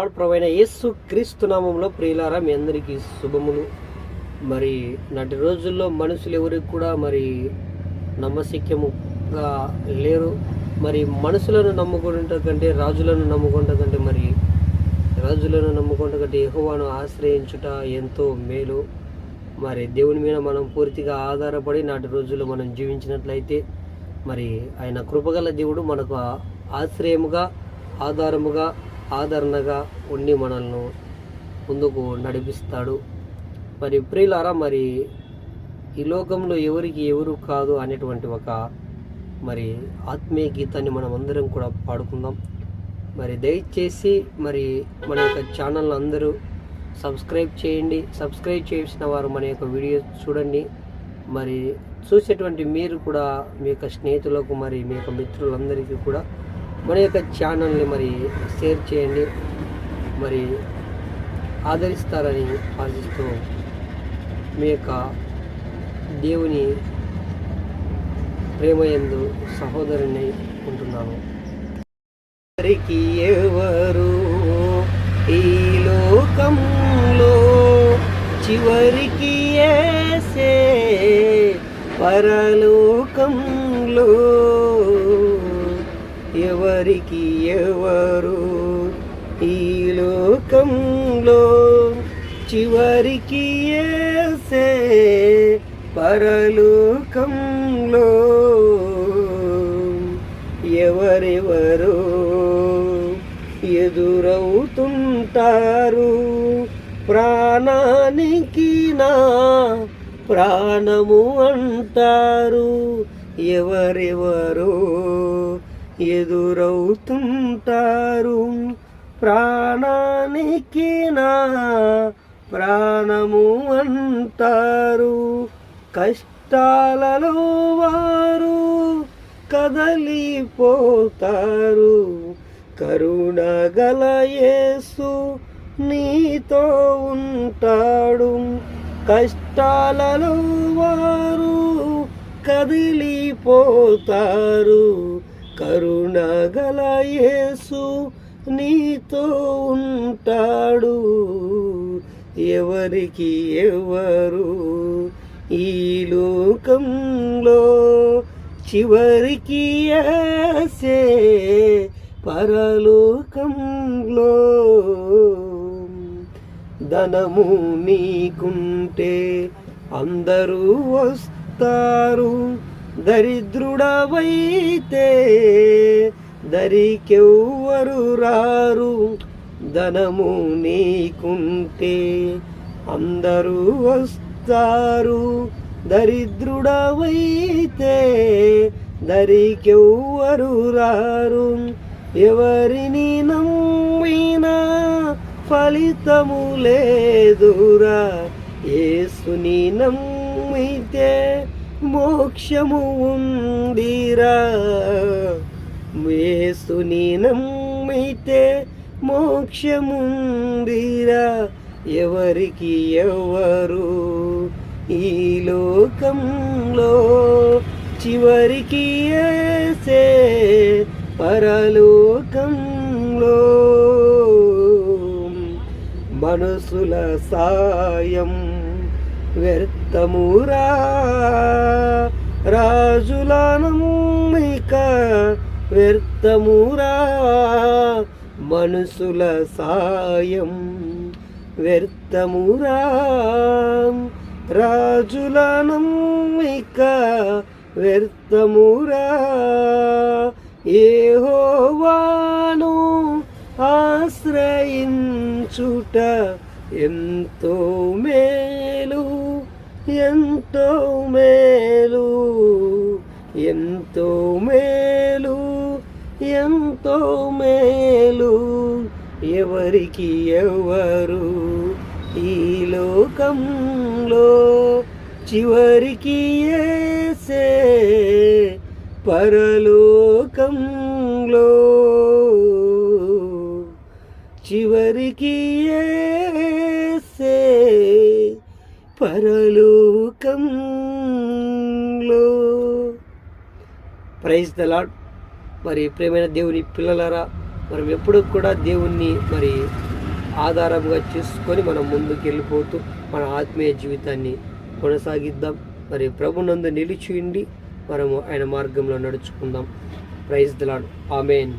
ఆవిడ ప్రవైన యేసు క్రీస్తు నామంలో ప్రియులారా మీ అందరికీ శుభములు. మరి నాటి రోజుల్లో మనుషులు ఎవరికి కూడా మరి నమ్మశక్యముగా లేరు. మరి మనుషులను నమ్ముకుంట కంటే రాజులను నమ్ముకుంట కంటే మరి రాజులను నమ్ముకుంట కంటే ఆశ్రయించుట ఎంతో మేలు. మరి దేవుని మీద మనం పూర్తిగా ఆధారపడి నాటి రోజుల్లో మనం జీవించినట్లయితే మరి ఆయన కృపగల దేవుడు మనకు ఆశ్రయముగా ఆధారముగా ఆదరణగా ఉండి మనల్ని ముందుకు నడిపిస్తాడు. మరి ప్రియులారా మరి ఈ లోకంలో ఎవరికి ఎవరు కాదు అనేటువంటి ఒక మరి ఆత్మీయ గీతాన్ని మనం అందరం కూడా పాడుకుందాం. మరి దయచేసి మరి మన యొక్క ఛానల్ అందరూ సబ్స్క్రైబ్ చేయండి. సబ్స్క్రైబ్ చేసిన వారు మన యొక్క వీడియో చూడండి. మరి చూసేటువంటి మీరు కూడా మీ యొక్క స్నేహితులకు మరి మీ యొక్క మిత్రులందరికీ కూడా మన యొక్క ఛానల్ని మరి షేర్ చేయండి మరి ఆదరిస్తారని ఆశిస్తూ మీ యొక్క దేవుని ప్రేమయందు సహోదరుని ఉంటున్నాను. ఎవరికి ఎవరు ఈ లోకంలో చివరికి ఏసే పరలోకంలో ఎవరికి ఎవరు? ఈ లోకంలో చివరికి ఏసే పరలోకంలో ఎవరెవరు ఎదురవుతుంటారు? ప్రాణానికి నా ప్రాణము అంటారు. ఎవరెవరో ఎదురవుతుంటారు. ప్రాణానికి నా ప్రాణము అంటారు. కష్టాలలో వారు కదలిపోతారు. కరుణ గల యేసు నీతో ఉంటాడు. కష్టాలలో వారు కదిలిపోతారు. కరుణ గల యేసు నీతో ఉంటాడు. ఎవరికి ఎవరు ఈ లోకంలో చివరికి ఆసే పరలోకంలో? ధనము నీకుంటే అందరూ వస్తారు. దరిద్రుడవైతే దరికెవ్వరు రారు ధనము నీకుంటే అందరూ వస్తారు. దరిద్రుడవైతే దరికెవ్వరు రారు. ఎవరిని నమ్మినా ఫలితము లేదురా. ఏసుని నమ్మితే మోక్షము ఉందిరా యేసుని నమ్మితే మోక్షముందిరా ఎవరికి ఎవరు ఈ లోకంలో చివరికి ఏసే పరలోకంలో? మనసుల సాయం వ్యర్థమురా. రాజుల నమ్మిక వ్యర్థమురా. మనుషుల సాయం వ్యర్థమురా. రాజుల నమ్మిక వ్యర్థమురా. ఏహోవాను ఆశ్రయించుట ఎంతో మేలు. ఎంతో మేలు ఎంతో మేలు ఎంతో మేలు. ఎవరికి ఎవరు ఈ లోకంలో చివరికి ఏసే పరలోకంలో? చివరికి ఏసే పరలోకంలో ప్రైజ్ ద లాడ్ మరి ప్రేమైన దేవుని పిల్లలారా మనం ఎప్పుడూ కూడా దేవుణ్ణి మరి ఆధారంగా చేసుకొని మనం ముందుకు వెళ్ళిపోతూ మన ఆత్మీయ జీవితాన్ని కొనసాగిద్దాం. మరి ప్రభునందు నిలిచి ఉండి మనము ఆయన మార్గంలో నడుచుకుందాం. Praise దిలాడు amen